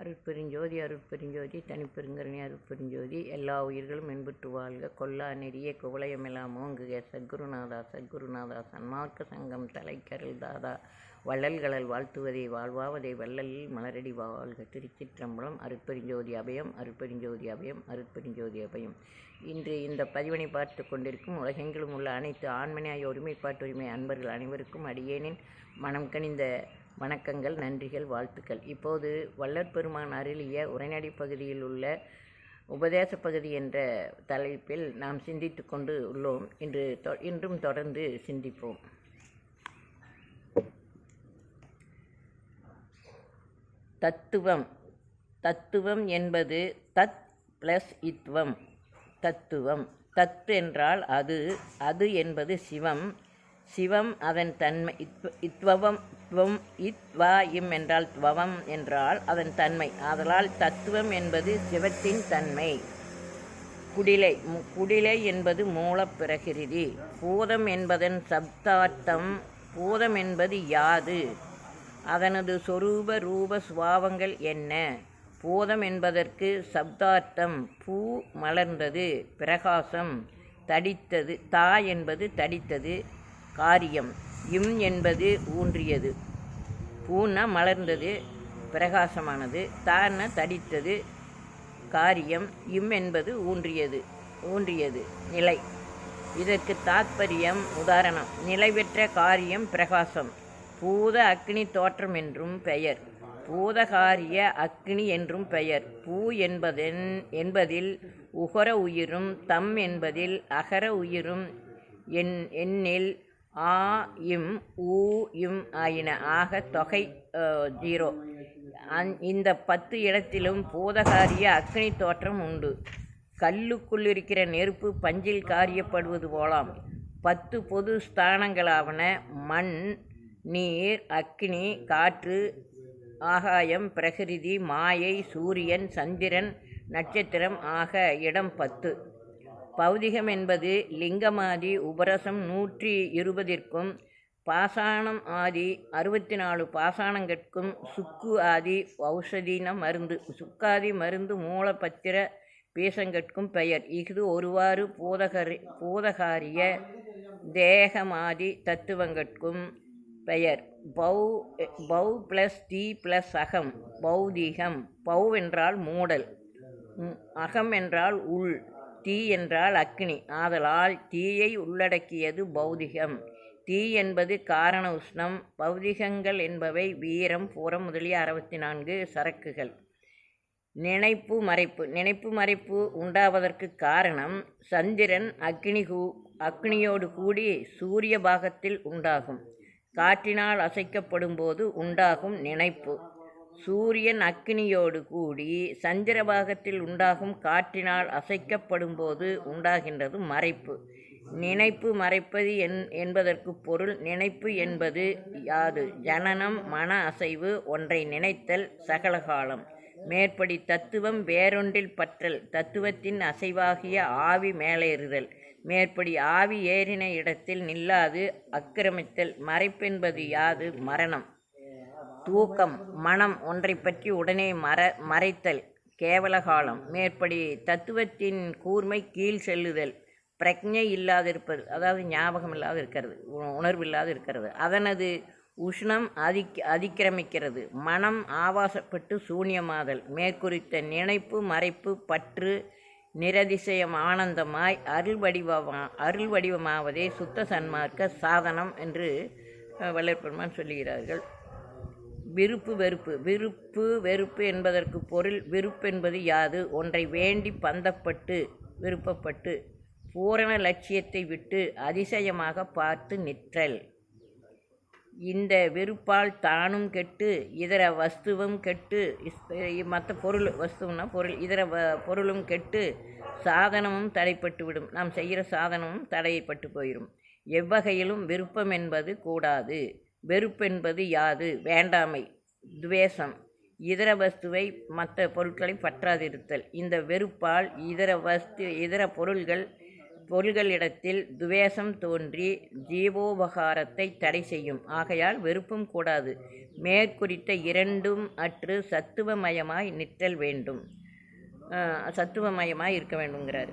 அருட்பெருஞ்சோதி அருட்பெருஞ்சோதி தனிப்பெருங்கருணை அருட்பெருஞ்சோதி எல்லா உயிர்களும் என்புற்று வாழ்க. கொல்லா நெறிய குவலயமெல்லாம் ஓங்குக. சத்குருநாதா சத்குருநாதா சன்மார்க்க சங்கம் தலைக்கரல் தாதா. வள்ளல்களல் வாழ்த்துவதை வாழ்வாவதை வள்ளலில் மலரடி வாழ்க. திருச்சிற்றம்பலம் அருட்பெருஞ்சோதி அபயம் அருட்பெருஞ்சோதி அபயம் அருட்பெருஞ்சோதி அபயம். இன்று இந்த பதிவினை பார்த்து கொண்டிருக்கும் உலகெங்கிலும் உள்ள அனைத்து ஆண்மனையாய ஒருமைப்பாட்டுரிமை அன்பர்கள் அனைவருக்கும் அடியேனின் மனம் கனிந்த வணக்கங்கள் நன்றிகள் வாழ்த்துக்கள். இப்போது வல்லற்பெருமான் அருளிய உரைநடை பகுதியில் உள்ள உபதேச பகுதி என்ற தலைப்பில் நாம் சிந்தித்து கொண்டு உள்ளோம். இன்று தொ- இன்றும் தொடர்ந்து சிந்திப்போம். தத்துவம். தத்துவம் என்பது தத் ப்ளஸ் இத்வம். தத்துவம். தத் என்றால் அது அது என்பது சிவம். சிவம் அதன் தன்மை இத்வ துவம் துவம் இத்வா இம் என்றால் துவம் என்றால் அதன் தன்மை. அதனால் தத்துவம் என்பது சிவத்தின் தன்மை. குடிலை குடிலை என்பது மூலப்பிரகிருதி பூதம் என்பதன் சப்தார்த்தம் பூதம் என்பது யாது. அதனது சொரூப ரூப சுவாவங்கள் என்ன? பூதம் என்பதற்கு சப்தார்த்தம் பூ மலர்ந்தது பிரகாசம் தடித்தது தா என்பது தடித்தது காரியம். இம் என்பது ஊன்றியது. பூன்னா மலர்ந்தது பிரகாசமானது. தான தடித்தது காரியம். இம் என்பது ஊன்றியது ஊன்றியது நிலை. இதற்கு தாத்பரியம் உதாரணம். நிலைபெற்ற காரியம் பிரகாசம். பூத அக்னி தோற்றம் என்றும் பெயர். பூதகாரிய அக்னி என்றும் பெயர். பூ என்பதன் என்பதில் உகர உயிரும் தம் என்பதில் அகர உயிரும் என் எண்ணில் ஆ இம் ஊ இம் ஆயின. ஆக தொகை ஜீரோ. அந்- இந்த பத்து இடத்திலும் பூதகாரிய அக்னி தோற்றம் உண்டு. கல்லுக்குள் இருக்கிற நெருப்பு பஞ்சில் காரியப்படுவது போலாம். பத்து பொது ஸ்தானங்களாவன. மண் நீர் அக்னி காற்று ஆகாயம் பிரகிருதி மாயை சூரியன் சந்திரன் நட்சத்திரம் ஆக இடம் பத்து. பௌதிகம் என்பது லிங்கமாதி உபரசம் நூற்றி இருபதிற்கும் பாசாணம் ஆதி அறுபத்தி நாலு பாசானங்கட்கும் சுக்கு ஆதி ஔஷதீன மருந்து சுக்காதி மருந்து மூலபத்திர பீசங்கட்கும் பெயர். இஃது ஒருவாறு பூதகரி பூதகாரிய தேகமாதி தத்துவங்கட்கும் பெயர். பௌ பௌ ப்ளஸ் தி ப்ளஸ் அகம் பௌதிகம். பௌ என்றால் மூடல். அகம் என்றால் உள். தீ என்றால் அக்னி. ஆதலால் தீயை உள்ளடக்கியது பௌதிகம். தீ என்பது காரண உஷ்ணம். பௌதிகங்கள் என்பவை வீரம் புறம் முதலிய அறுபத்தி நான்கு சரக்குகள். நினைப்பு மறைப்பு. நினைப்பு மறைப்பு உண்டாவதற்கு காரணம் சந்திரன் அக்னி கூ அக்னியோடு கூடி சூரிய பாகத்தில் உண்டாகும். காற்றினால் அசைக்கப்படும் போது உண்டாகும் நினைப்பு. சூரியன் அக்னியோடு கூடி சந்திர பாகத்தில் உண்டாகும் காற்றினால் அசைக்கப்படும்போது உண்டாகின்றது மறைப்பு. நினைப்பு மறைப்பது என் என்பதற்கு பொருள். நினைப்பு என்பது யாது? ஜனனம் மன அசைவு ஒன்றை நினைத்தல் சகலகாலம். மேற்படி தத்துவம் வேறொன்றில் பற்றல். தத்துவத்தின் அசைவாகிய ஆவி மேலேறுதல். மேற்படி ஆவி ஏறின இடத்தில் நில்லாது அக்கிரமித்தல். மறைப்பென்பது யாது? மரணம். தூக்கம் மனம் ஒன்றை பற்றி உடனே மற மறைத்தல் கேவலகாலம் மேற்படி தத்துவத்தின் கூர்மை கீழ் செல்லுதல் பிரக்ஞை இல்லாதிருப்பது அதாவது ஞாபகம் இல்லாத இருக்கிறது உ- உணர்வு இருக்கிறது அதனது உஷ்ணம் அதிக் அதிக்கிரமிக்கிறது மனம் ஆபாசப்பட்டு சூன்யமாதல் மேற்குறித்த நினைப்பு மறைப்பு பற்று நிரதிசயம் ஆனந்தமாய் அருள் வடிவமா அருள் வடிவமாவதே சுத்த சன்மார்க்க சாதனம் என்று அஹ், சொல்லுகிறார்கள். விருப்பு வெறுப்பு. விருப்பு வெறுப்பு என்பதற்கு பொருள் விருப்பென்பது யாது? ஒன்றை வேண்டி பந்தப்பட்டு விருப்பப்பட்டு பூரண லட்சியத்தை விட்டு அதிசயமாக பார்த்து நிற்றல். இந்த வெறுப்பால் தானும் கெட்டு இதர வஸ்துவும் கெட்டு மற்ற பொருள் வஸ்துன்னா பொருள் இதர வ- பொருளும் கெட்டு சாதனமும் தடைப்பட்டு விடும் நாம் செய்கிற சாதனமும் தடைப்பட்டு போயிடும் எவ்வகையிலும் விருப்பம் என்பது கூடாது. வெறுப்பென்பது யாது? வேண்டாமை. துவேஷம். இதர வஸ்துவை மற்ற பொருட்களை பற்றாதிருத்தல். இந்த வெறுப்பால் இதர வஸ்து இதர பொருள்கள் பொருள்களிடத்தில் துவேஷம் தோன்றி ஜீவோபகாரத்தை தடை செய்யும். ஆகையால் வெறுப்பும் கூடாது. மேற்குறித்த இரண்டும் அற்று சத்துவமயமாய் நிற்றல் வேண்டும். சத்துவமயமாய் இருக்க வேண்டுங்கிறார்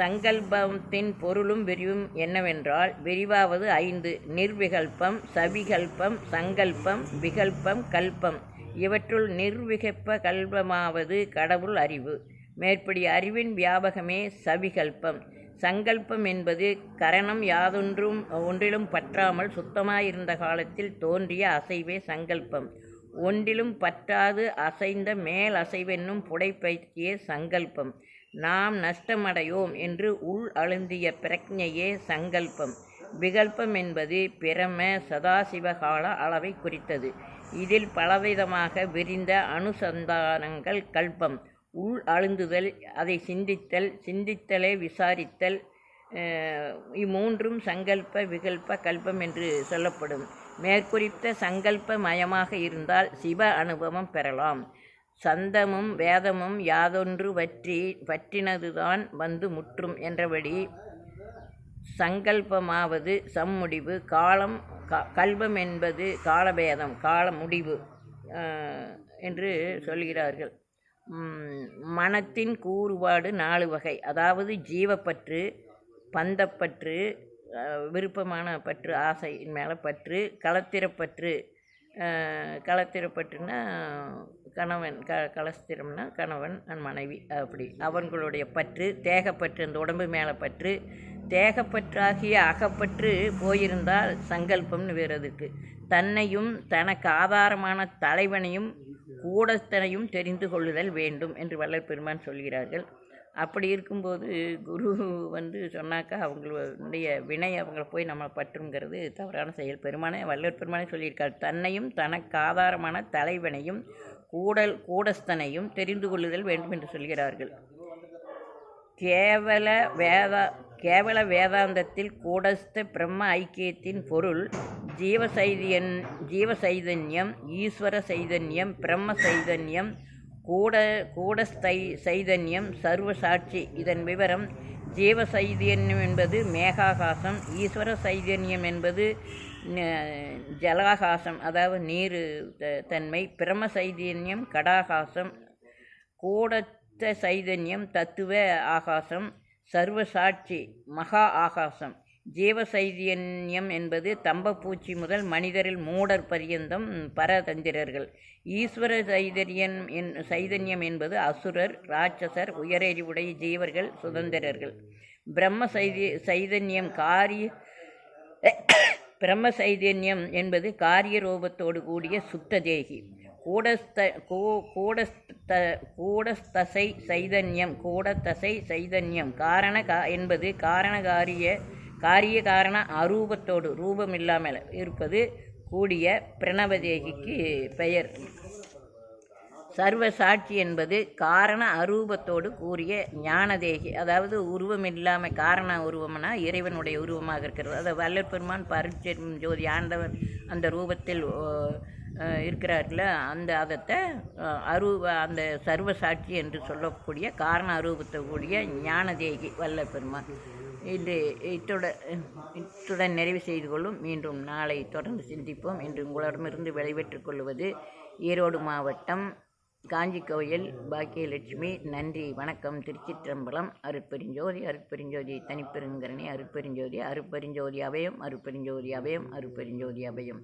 சங்கல்பத்தின் பொருளும் விரிவும் என்னவென்றால் விரிவாவது ஐந்து நிர்விகல்பம் சவிகல்பம் சங்கல்பம் விகல்பம் கல்பம். இவற்றுள் நிர்விகப்ப கல்பமாவது கடவுள் அறிவு. மேற்படி அறிவின் வியாபகமே சவிகல்பம். சங்கல்பம் என்பது கரணம் யாதொன்றும் ஒன்றிலும் பற்றாமல் சுத்தமாயிருந்த காலத்தில் தோன்றிய அசைவே சங்கல்பம். ஒன்றிலும் பற்றாது அசைந்த மேல் அசைவென்னும் புடைப்பயிற்சியே சங்கல்பம். நாம் நஷ்டமடையோம் என்று உள் அழுந்திய பிரக்ஞையே சங்கல்பம். விகல்பம் என்பது பிரம சதாசிவகால அளவை குறித்தது. இதில் பலவிதமாக விரிந்த அனுசந்தானங்கள் கல்பம். உள் அழுந்துதல் அதை சிந்தித்தல் சிந்தித்தலை விசாரித்தல் இம்மூன்றும் சங்கல்ப விகல்ப கல்பம் என்று சொல்லப்படும். மேற்குறித்த சங்கல்ப மயமாக இருந்தால் சிவ அனுபவம் பெறலாம். சந்தமும் வேதமும் யாதொன்று வற்றி பற்றினதுதான் வந்து முற்றும் என்றபடி சங்கல்பமாவது சம்முடிவு காலம் க- கல்பம் என்பது காலபேதம் கால முடிவு என்று சொல்கிறார்கள். மனத்தின் கூறுபாடு நாலு வகை. அதாவது ஜீவப்பற்று பந்தப்பற்று விருப்பமான பற்று ஆசையின் மேலே பற்று களத்திரப்பற்று அஹ், கணவன் க கலஸ்திரம்னா கணவன் அண்ட் மனைவி அப்படி. அவர்களுடைய பற்று தேகப்பற்று அந்த உடம்பு மேலே பற்று. தேகப்பற்றாகிய அகப்பற்று போயிருந்தால் சங்கல்பம்னு வேறு அதுக்கு தன்னையும் தனக்கு ஆதாரமான தலைவனையும் கூடத்தனையும் தெரிந்து கொள்ளுதல் வேண்டும் என்று வள்ளல் பெருமான் சொல்கிறார்கள். அப்படி இருக்கும்போது குரு வந்து சொன்னாக்கா அவங்களுடைய வினை அவங்கள போய் நம்ம பற்றுங்கிறது தவறான செயல். பெருமானே வள்ளல் பெருமானே சொல்லியிருக்கார் தன்னையும் தனக்கு ஆதாரமான தலைவனையும் கூடல் கூடஸ்தனையும் தெரிந்து கொள்ளுதல் வேண்டும் என்று சொல்கிறார்கள். கேவல வேதா கேவல வேதாந்தத்தில் கூடஸ்த பிரம்ம ஐக்கியத்தின் பொருள் ஜீவசைதியன் ஜீவசைதன்யம் ஈஸ்வர சைதன்யம் பிரம்ம சைதன்யம் கூட கூடஸ்தை சைதன்யம் சர்வ சாட்சி. இதன் விவரம் ஜீவ சைதன்யம் என்பது மேகாகாசம் ஈஸ்வர சைதன்யம் என்பது ஜலாகாசம் அதாவது நீர் த- தன்மை. பிரம சைதன்யம் கடாகாசம். கூடத்த சைதன்யம் தத்துவ ஆகாசம். சர்வசாட்சி மகா ஆகாசம். ஜீவசைதன்யம் என்பது தம்பப்பூச்சி முதல் மனிதரில் மூடர் பரியந்தம் பரதந்திரர்கள். ஈஸ்வர சைதன்யம் என் சைதன்யம் என்பது அசுரர் ராட்சசர் உயரறிவுடைய ஜீவர்கள் சுதந்திரர்கள். பிரம்ம சைதி சைதன்யம் காரிய பிரம்ம சைதன்யம் என்பது காரிய ரூபத்தோடு கூடிய சுத்த தேகி. கூடஸ்த கூ கூடஸ்த கூடஸ்தசை சைதன்யம் கூடத்தசை சைதன்யம். காரண கா என்பது காரணகாரிய காரிய காரண அரூபத்தோடு ரூபம் இல்லாமல் இருப்பது கூடிய பிரணவதேகிக்கு பெயர். சர்வ சாட்சி என்பது காரண அரூபத்தோடு கூறிய ஞானதேகி அதாவது உருவம் இல்லாமல் காரண உருவம்னா இறைவனுடைய உருவமாக இருக்கிறது. அதை வல்லற் பெருமான் பரிச்செரும் ஜோதி ஆண்டவர் அந்த ரூபத்தில் இருக்கிறார்கள அந்த அதத்தை அரூப அந்த சர்வ சாட்சி என்று சொல்லக்கூடிய காரண அரூபத்தை கூடிய ஞானதேகி வல்லற் பெருமான். இது இத்துடன் இத்துடன் நிறைவு செய்து கொள்ளும். மீண்டும் நாளை தொடர்ந்து சிந்திப்போம். என்று உங்களிடமிருந்து விடைபெற்றுக் கொள்வது ஈரோடு மாவட்டம் காஞ்சி கோயில் பாக்கியலட்சுமி. நன்றி வணக்கம். திருச்சிற்றம்பலம் அருட்பெருஞ்சோதி அருட்பெருஞ்சோதி தனிப்பெருங்கரணி அருட்பெருஞ்சோதி அருட்பெருஞ்சோதி அபயம் அருட்பெருஞ்சோதி அபயம் அருட்பெருஞ்சோதி அபயம்.